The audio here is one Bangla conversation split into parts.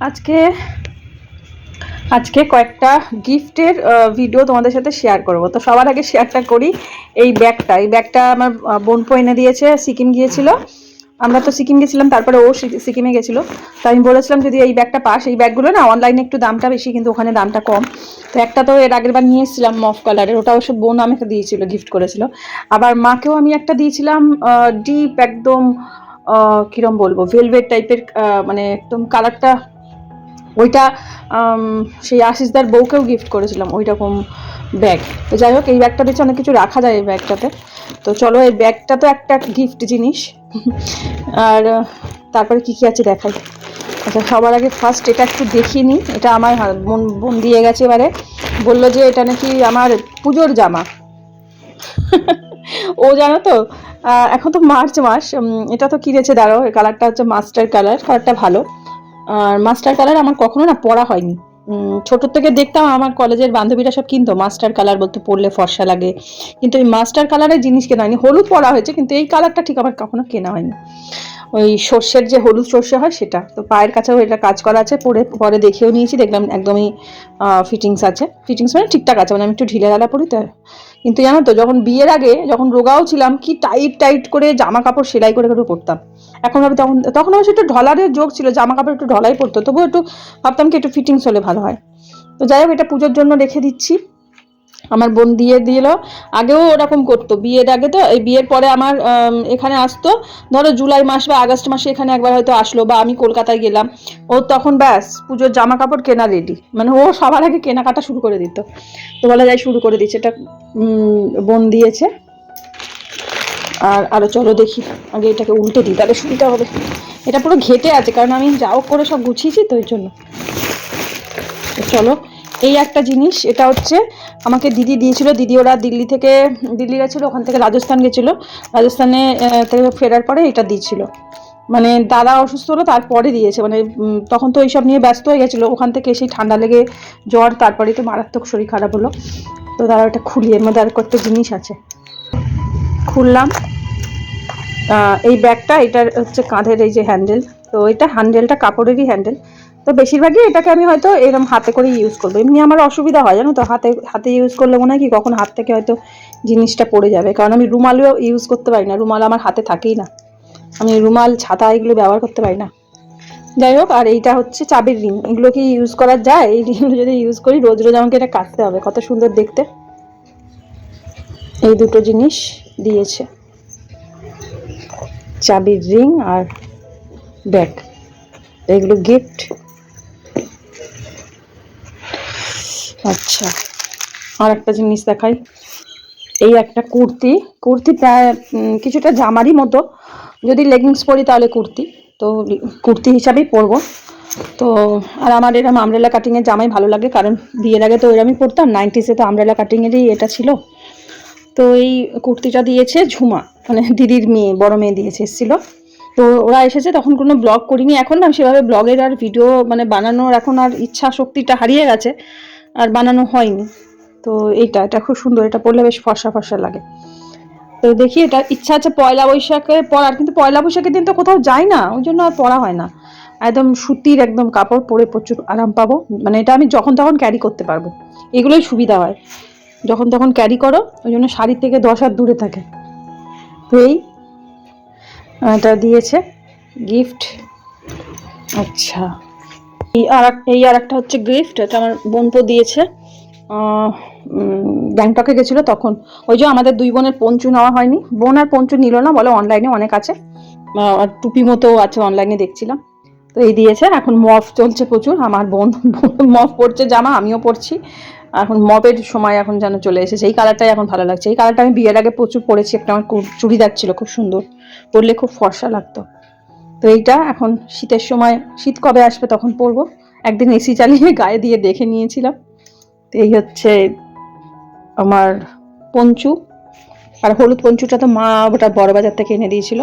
আজকে আজকে কয়েকটা গিফটের ভিডিও তোমাদের সাথে শেয়ার করব। তো সবার আগে শেয়ারটা করি এই ব্যাগটা এই ব্যাগটা আমার বোনপো এনে দিয়েছে, সিকিম গিয়েছিল। আমরা তো সিকিম গেছিলাম, তারপরে ও সিকিমে গেছিল। তো আমি বলেছিলাম, যদি এই ব্যাগটা পাস, এই ব্যাগগুলো না অনলাইনে একটু দামটা বেশি, কিন্তু ওখানে দামটা কম। তো একটা তো এর আগের বার নিয়ে এসেছিলাম মফ কালারের ওটা অবশ্য বোন আমাকে দিয়েছিল গিফট করেছিল। আবার মাকেও আমি একটা দিয়েছিলাম ডিপ একদম কিরম বলব ভেলভেট টাইপের মানে একদম কালারটা ওইটা সেই আশিসদার বউকেও গিফট করেছিলাম ওই রকম ব্যাগ তো যাই হোক, এই ব্যাগটা দেখছি অনেক কিছু রাখা যায় এই ব্যাগটাতে তো চলো, এই ব্যাগটা তো একটা গিফট জিনিস। আর তারপরে কি কি আছে দেখাই। আচ্ছা সবার আগে ফার্স্ট এটা একটু দেখিয়ে নিই এটা আমার বোন বোন দিয়ে গেছে এবারে। বলল যে এটা নাকি আমার পুজোর জামা। ও জানো তো এখন তো মার্চ মাস এটা তো কিনেছে এই কালারটা হচ্ছে মাস্টার কালার কালারটা ভালো। আর মাস্টার কালার আমার কখনো না পড়া হয়নি। ছোটোর থেকে দেখতাম আমার কলেজের বান্ধবীরা সব কিনতো মাস্টার কালার বলতে পরলে ফর্সা লাগে। কিন্তু এই মাস্টার কালারের জিনিস কেনা হয়নি। হলুদ পরা হয়েছে, কিন্তু এই কালারটা ঠিক আমার কখনো কেনা হয়নি। ওই সর্ষের যে হলুদ সর্ষে হয় সেটা। তো পায়ের কাছেও এটা কাজ করা আছে, পরে পরে দেখেও নিয়েছি, দেখলাম একদমই ফিটিংস আছে। ফিটিংস মানে ঠিকঠাক আছে মানে আমি একটু ঢিলে ঢালা পরি তো। কিন্তু জানো তো, যখন বিয়ের আগে যখন রোগাও ছিলাম, কি টাইট টাইট করে জামা কাপড় সেলাই করে করে পরতাম এখন ভাবি তখন তখন অবশ্য একটু ঢলারের যোগ ছিল জামা কাপড় একটু ঢলাই পড়তো, তবুও একটু ভাবতাম কি একটু ফিটিংস হলে ভালো হয়। তো যাই হোক, এটা পুজোর জন্য রেখে দিচ্ছি। আমার বোন দিয়ে দিল। আগেও ওরকম করতো, বিয়ের আগে তো, এই বিয়ের পরে আমার এখানে আসতো। ধরো জুলাই মাস বা আগস্ট মাসে এখানে একবার হয়তো আসলো বা আমি কলকাতায় গেলাম। ও তখন ব্যাস, পুজোর জামা কাপড় কেনা রেডি মানে ও সবার আগে কেনাকাটা শুরু করে দিত। তো বলা যায় শুরু করে দিচ্ছে এটা বোন দিয়েছে। আর, আরও চলো দেখি, আগে এটাকে উল্টে দিই, তাহলে সুবিধা হবে। এটা পুরো ঘেটে আছে, কারণ আমি যাও করে সব গুছিয়েছি তো ওই জন্য। চলো, এই একটা জিনিস, এটা হচ্ছে, আমাকে দিদি দিয়েছিল, দিদি ওরা দিল্লি থেকে, দিল্লি গেছিল, ওখান থেকে রাজস্থান গেছিল। রাজস্থানে থেকে ফেরার পরে এটা দিয়েছিল। মানে দাদা অসুস্থ হলো, তারপরে দিয়েছে। মানে তখন তো এইসব নিয়ে ব্যস্ত হয়ে গেছিল। ওখান থেকে এসেই ঠান্ডা লেগে জ্বর তারপরেই তো মারাত্মক শরীর খারাপ হলো। তো দাদা ওটা খুলি এর মধ্যে আর কত জিনিস আছে। খুললাম। এই ব্যাগটা এটার হচ্ছে কাঁধের এই যে হ্যান্ডেল তো এটা হ্যান্ডেলটা কাপড়েরই হ্যান্ডেল তো বেশিরভাগই এটাকে আমি হয়তো এরকম হাতে করে ইউজ করব। এমনি আমার অসুবিধা হয়, জানো তো? হাতে হাতে ইউজ করলে মনে হয় কি কখন হাত থেকে হয়তো জিনিসটা পড়ে যাবে। কারণ আমি রুমালও ইউজ করতে পারি না। রুমাল আমার হাতে থাকেই না। আমি রুমাল, ছাতা এগুলো ব্যবহার করতে পারি না। যাই হোক, আর এইটা হচ্ছে চাবির রিং। এগুলো কি ইউজ করা যায়? এই রিংগুলো যদি ইউজ করি, রোজ রোজ আমাকে এটা কাটতে হবে। কত সুন্দর দেখতে। এই দুটো জিনিস। দিয়েছে। চাবির রিং আর ব্যাগ এগুলো গিফট। আচ্ছা আর একটা জিনিস দেখাই। এই একটা কুর্তি। কুর্তি প্রায় কিছুটা জামারই মতো। যদি লেগিংস পরি তাহলে কুর্তি। তো কুর্তি হিসাবেই পরবো। তো, আর আমার এরকম আমরেলা কাটিংয়ের জামাই ভালো লাগে। কারণ বিয়ের আগে তো এরমই পরতাম। নাইনটিসে তো আমরেলা কাটিংয়েরই এটা ছিল। তো এই কুর্তিটা দিয়েছে ঝুমা মানে দিদির মেয়ে, বড় মেয়ে দিয়েছে, এসেছিল। তো ওরা এসেছে, তখন কোনো ব্লগ করিনি। এখন না সেভাবে ব্লগের আর ভিডিও মানে বানানোর এখন আর ইচ্ছা শক্তিটা হারিয়ে গেছে, আর বানানো হয়নি। তো এইটা, এটা খুব সুন্দর, এটা পরলে বেশ ফর্সা ফর্সা লাগে। তো দেখি, এটা ইচ্ছা আছে পয়লা বৈশাখে পরার, কিন্তু পয়লা বৈশাখের দিন তো কোথাও যাই না, ওই জন্য আর পরা হয় না। একদম সুতির একদম কাপড় পরে প্রচুর আরাম পাবো মানে এটা আমি যখন তখন ক্যারি করতে পারব। এগুলোই সুবিধা হয়। যখন তখন ক্যারি করো, ওই জন্য শাড়ির থেকে দশ হাত দূরে থাকে। তো এই এটা দিয়েছে গিফট আচ্ছা। এই আর এই আর একটা হচ্ছে গিফট এটা আমার বোনপো দিয়েছে। গ্যাংটকে গেছিল তখন। ওই যে আমাদের দুই বোনের পঞ্চু নেওয়া হয়নি। বোন আর পঞ্চু নিল না, বলে অনলাইনে অনেক আছে। আর টুপি মতো আছে অনলাইনে দেখছিলাম। তো এই দিয়েছে এখন মফ চলছে প্রচুর। আমার বোন মফ পরছে জামা, আমিও পরছি। এখন মপের সময় এখন যেন চলে এসেছে। এই কালারটাই এখন ভালো লাগছে। এই কালারটা আমি বিয়ের আগে প্রচুর পরেছি। একটা আমার চুড়িদার ছিল, খুব সুন্দর। পরলে খুব ফর্সা লাগতো। তো এইটা এখন শীতের সময়, শীত কবে আসবে তখন পরবো। একদিন এসি চালিয়ে গায়ে দিয়ে দেখে নিয়েছিলাম। তো এই হচ্ছে আমার পঞ্চু। আর হলুদ পঞ্চুটা তো মা ওটা বড় বাজার থেকে এনে দিয়েছিল,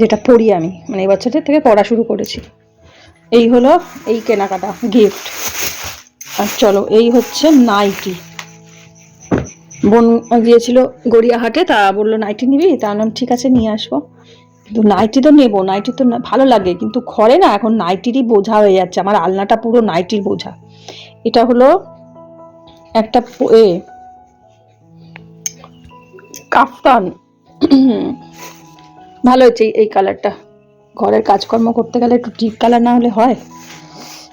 যেটা পড়ি আমি। মানে এই বছরের থেকে পড়া শুরু করেছি। এই হলো এই কেনাকাটা গিফট আর চলো, এই হচ্ছে নাইটি। বোন গিয়েছিল গড়িয়াহাটে, তা বলল, নাইটি নিবি? তা বললাম, ঠিক আছে, নিয়ে আসব। কিন্তু নাইটি তো নেব, নাইটি তো ভালো লাগে, কিন্তু ঘরে না এখন নাইটিরই বোঝা হয়ে যাচ্ছে, আমার আলনাটা পুরো নাইটির বোঝা। এটা হলো একটা এ, কাফতান। ভালো হয়েছে এই- কালারটা। ঘরের কাজকর্ম করতে গেলে একটু ডিপ কালার না হলে হয়।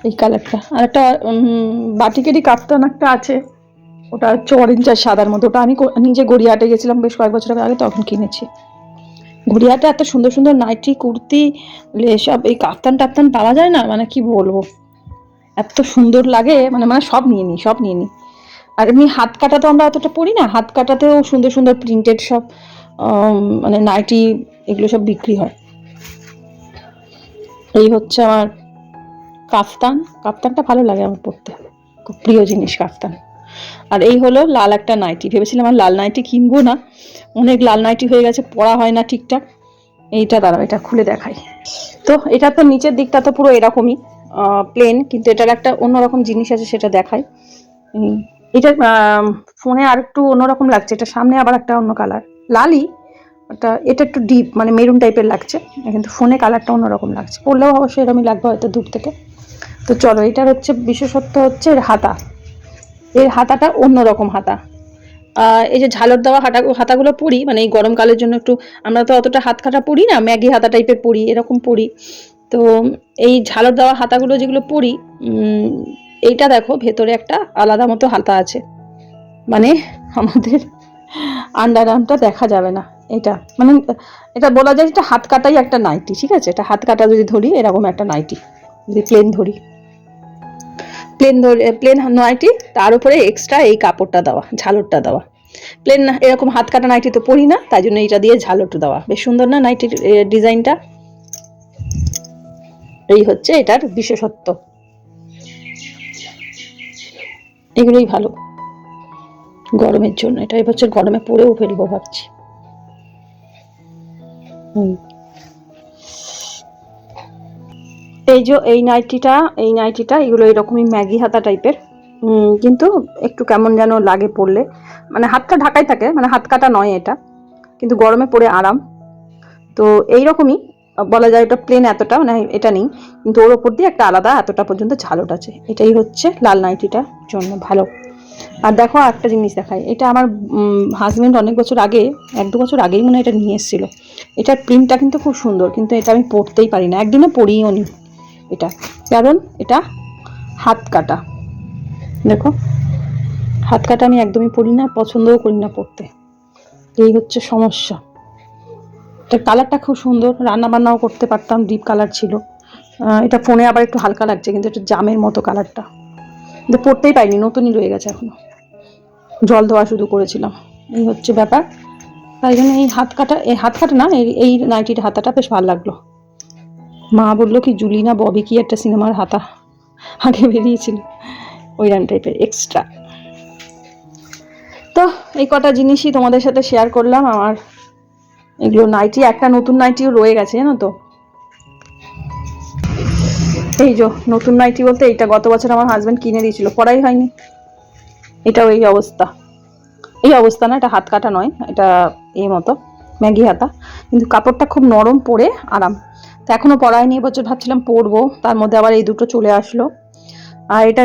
এই কালারটা। আর একটা বাটিকেরই কাফতান একটা আছে। ওটা হচ্ছে অরেঞ্জ আর সাদার মধ্যে। ওটা আমি নিজে গড়িয়াহাটে গেছিলাম বেশ কয়েক বছর আগে, তখন কিনেছি। গড়িয়াহাটে এত সুন্দর সুন্দর নাইটি, কুর্তি এসব এই কাফতান টাপ্তান পাওয়া যায় না? মানে কি বলব? এত সুন্দর লাগে। মানে মানে সব নিয়ে নিই সব নিয়ে নিই আর এমনি হাত কাটা তো আমরা অতটা পরি না। হাত কাটাতেও সুন্দর সুন্দর প্রিন্টেড সব মানে নাইটি এগুলো সব বিক্রি হয়। এই হচ্ছে আমার কাফতান, কাফতানটা ভালো লাগে আমার পড়তে। খুব প্রিয় জিনিস কাফতান। আর এই হলো লাল একটা নাইটি। ভেবেছিলাম আর লাল নাইটি কিনবো না। অনেক লাল নাইটি হয়ে গেছে, পরা হয় না ঠিকঠাক। এইটা দাঁড়াও, এটা খুলে দেখাই। তো এটা তো নিচের দিকটা তো পুরো এরকমই প্লেন কিন্তু এটার একটা অন্যরকম জিনিস আছে সেটা দেখাই। এটা ফোনে আর একটু অন্যরকম লাগছে। এটা সামনে আবার একটা অন্য কালার লালই ওটা, এটা একটু ডিপ মানে মেরুন টাইপের লাগছে, কিন্তু ফোনে কালারটা অন্যরকম লাগছে। পরলেও অবশ্যই এরকমই লাগবে হয়তো দূর থেকে। তো চলো এটার হচ্ছে, বিশেষত্ব হচ্ছে এর হাতা। এর হাতাটা অন্যরকম হাতা। এই যে ঝালর দেওয়া হাতা, হাতাগুলো পরি মানে এই গরমকালের জন্য একটু, আমরা তো অতটা হাত কাটা পরি না, ম্যাগি হাতা টাইপের পরি, এরকম পরি। তো এই ঝালর দেওয়া হাতাগুলো যেগুলো পরি এইটা দেখো, ভেতরে একটা আলাদা মতো হাতা আছে। মানে আমাদের আন্ডার আর্মটা দেখা যাবে না। এটা মানে এটা বলা যায় এটা হাত কাটাই একটা নাইটি, ঠিক আছে? এটা হাত কাটা যদি ধরি, এরকম একটা নাইটি, যদি প্লেন ধরি। প্লেন ধরে প্লেন নাইটি, তার উপরে এক্সট্রা এই কাপড়টা দেওয়া, ঝালরটা দেওয়া। প্লেন এরকম হাত কাটা নাইটি তো পরি না, তাই জন্য এইটা দিয়ে ঝালরটা দেওয়া। বেশ সুন্দর না নাইটির ডিজাইনটা? এই হচ্ছে এটার বিশেষত্ব। এগুলোই ভালো। গরমের জন্য, এটা এবছর গরমে পরেও ফেলব ভাবছি। এই যে এই নাইটিটা এই নাইটিটা, এগুলো এরকমই ম্যাগি হাতা টাইপের। কিন্তু একটু কেমন যেন লাগে পরলে। মানে হাতটা ঢাকাই থাকে মানে হাত কাটা নয় এটা, কিন্তু গরমে পরে আরাম। তো এই রকমই বলা যায় এটা প্লেন এতটা মানে এটা নেই, কিন্তু ওর ওপর দিয়ে একটা আলাদা এতটা পর্যন্ত ঝালট আছে এটাই হচ্ছে লাল নাইটিটার জন্য ভালো। আর দেখো একটা জিনিস দেখাই। এটা আমার হাজব্যান্ড অনেক বছর আগে, এক দু বছর আগেই মনে এটা নিয়ে এসেছিল। এটার প্রিন্টটা কিন্তু খুব সুন্দর, কিন্তু এটা আমি পরতেই পারি না। একদিনও পরিও নি এটা। কারণ এটা হাত কাটা। দেখো, হাত কাটা আমি একদমই পরি না, পছন্দও করি না পরতে এই হচ্ছে সমস্যা। এটা কালারটা খুব সুন্দর রান্না বান্নাও করতে পারতাম ডিপ কালার ছিল। এটা ফোনে আবার একটু হালকা লাগছে, কিন্তু এটা জামের মতো কালারটা কিন্তু পরতেই পাইনি নতুনই রয়ে গেছে এখনও। জল ধোয়া শুরু করেছিলাম। এই হচ্ছে ব্যাপার। তাই জন্য এই হাত কাটা, এই হাত কাটা না, এই এই নাইটির হাতাটা বেশ ভালো লাগল। মা বলল, কি জুলি না ববি কি একটা সিনেমার হাতা? আগে বেরিয়েছিল। ওই রান টাইপের এক্সট্রা তো এই কটা জিনিসই তোমাদের সাথে শেয়ার করলাম। আমার এগুলো নাইটি, একটা নতুন নাইটিও রয়ে গেছে, জানো তো? এই যে, নতুন নাইটি বলতে এইটা গত বছর আমার হাজব্যান্ড কিনে দিয়েছিল, পড়াই হয়নি। এটাও এই অবস্থা। এই অবস্থা না, এটা হাত কাটা নয়, এটা এই মতো, ম্যাগি হাতা। কিন্তু কাপড়টা খুব নরম পরে আরাম। তো এখনও পরায়নি এবছর ভাবছিলাম পরবো, তার মধ্যে আবার এই দুটো চলে আসলো। আর এটা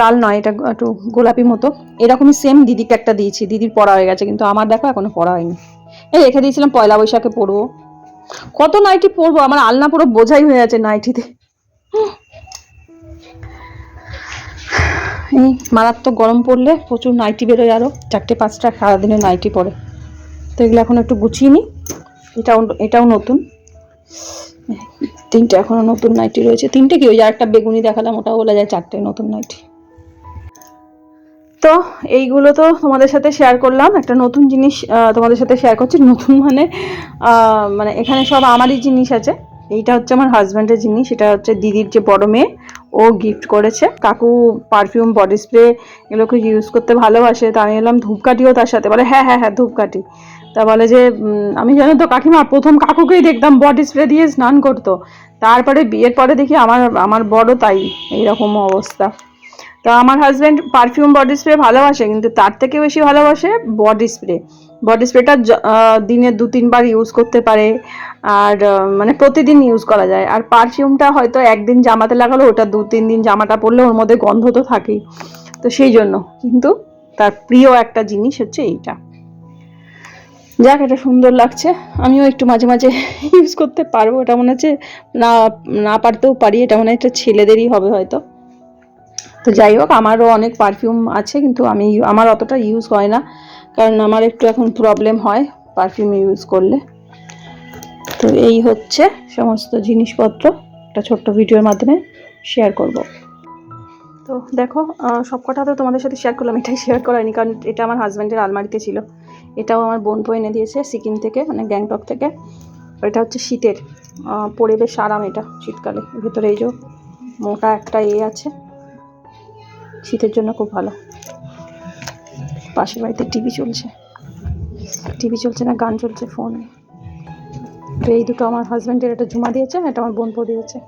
লাল নয়, এটা একটু গোলাপি মতো। এরকমই সেম দিদিকে একটা দিয়েছি, দিদির পড়া হয়ে গেছে, কিন্তু আমার দেখো এখনও পড়া হয়নি। এই রেখে দিয়েছিলাম পয়লা বৈশাখে পরবো। কত নাইটি পরবো, আমার আলনা পুরো বোঝাই হয়ে আছে নাইটিতে। এই মারাত্মক গরম পড়লে প্রচুর নাইটি বেরোয় আরও চারটে, পাঁচটা, সারাদিনে নাইটি পড়ে। তো এগুলো এখন একটু গুছিয়ে নিই। এটাও এটাও নতুন। তিনটে এখনও নতুন নাইটি রয়েছে। তিনটে কি ওই যে একটা বেগুনি দেখালাম, ওটাও বলা যায় চারটে নতুন নাইটি তো এইগুলো তো তোমাদের সাথে শেয়ার করলাম। একটা নতুন জিনিস তোমাদের সাথে শেয়ার করছি। নতুন মানে মানে এখানে সব আমারই জিনিস আছে। এইটা হচ্ছে আমার হাজব্যান্ডের জিনিস। এটা হচ্ছে দিদির যে বড় মেয়ে। ও গিফট করেছে। কাকু পারফিউম বডি স্প্রে এগুলোকে ইউজ করতে ভালোবাসে। তা আমি এলাম ধূপকাঠিও তার সাথে। বলে হ্যাঁ হ্যাঁ হ্যাঁ ধূপকাঠি। তা বলে যে আমি জানো তো কাকিমা, প্রথম কাকুকেই দেখতাম বডি স্প্রে দিয়ে স্নান করতো। তারপরে বিয়ের পরে দেখি আমার আমার বড় তাই, এইরকম অবস্থা। তা আমার হাজব্যান্ড পারফিউম বডি স্প্রে ভালোবাসে, কিন্তু তার থেকে বেশি ভালোবাসে বডি স্প্রে বডি স্প্রেটা দিনে দু, তিনবার ইউজ করতে পারে। আর মানে প্রতিদিন ইউজ করা যায়। আর পারফিউমটা হয়তো একদিন জামাতে লাগালো, ওটা দু, তিন দিন জামাটা পরলে ওর মধ্যে গন্ধ তো থাকেই। তো সেই জন্য কিন্তু তার প্রিয় একটা জিনিস হচ্ছে এইটা। যাক, এটা সুন্দর লাগছে। আমিও একটু মাঝে মাঝে ইউজ করতে পারব। এটা মনে হচ্ছে না না পারতেও পারি। এটা মনে হয় একটা ছেলেদেরই হবে হয়তো। তো যাই হোক, আমারও অনেক পারফিউম আছে, কিন্তু আমি, আমার অতটা ইউজ হয় না। কারণ আমার একটু এখন প্রবলেম হয় পারফিউম ইউজ করলে। তো এই হচ্ছে সমস্ত জিনিসপত্র। একটা ছোট্ট ভিডিওর মাধ্যমে শেয়ার করব। তো দেখো সব কটা তো তোমাদের সাথে শেয়ার করলাম, এটাই শেয়ার করায়নি কারণ এটা আমার হাজব্যান্ডের আলমারিতে ছিল। এটাও আমার বোন বই এনে দিয়েছে সিকিম থেকে মানে গ্যাংটক থেকে। এটা হচ্ছে শীতের পরে বেশ আরাম এটা শীতকালে। ভেতরে এই যে মোটা একটা এ আছে। শীতের জন্য খুব ভালো। পাশের বাড়িতে টিভি চলছে। টিভি চলছে না, গান চলছে ফোনে তো এই দুটো আমার হাজব্যান্ডের একটা ঝুমা দিয়েছে এটা আমার বোন দিয়েছে।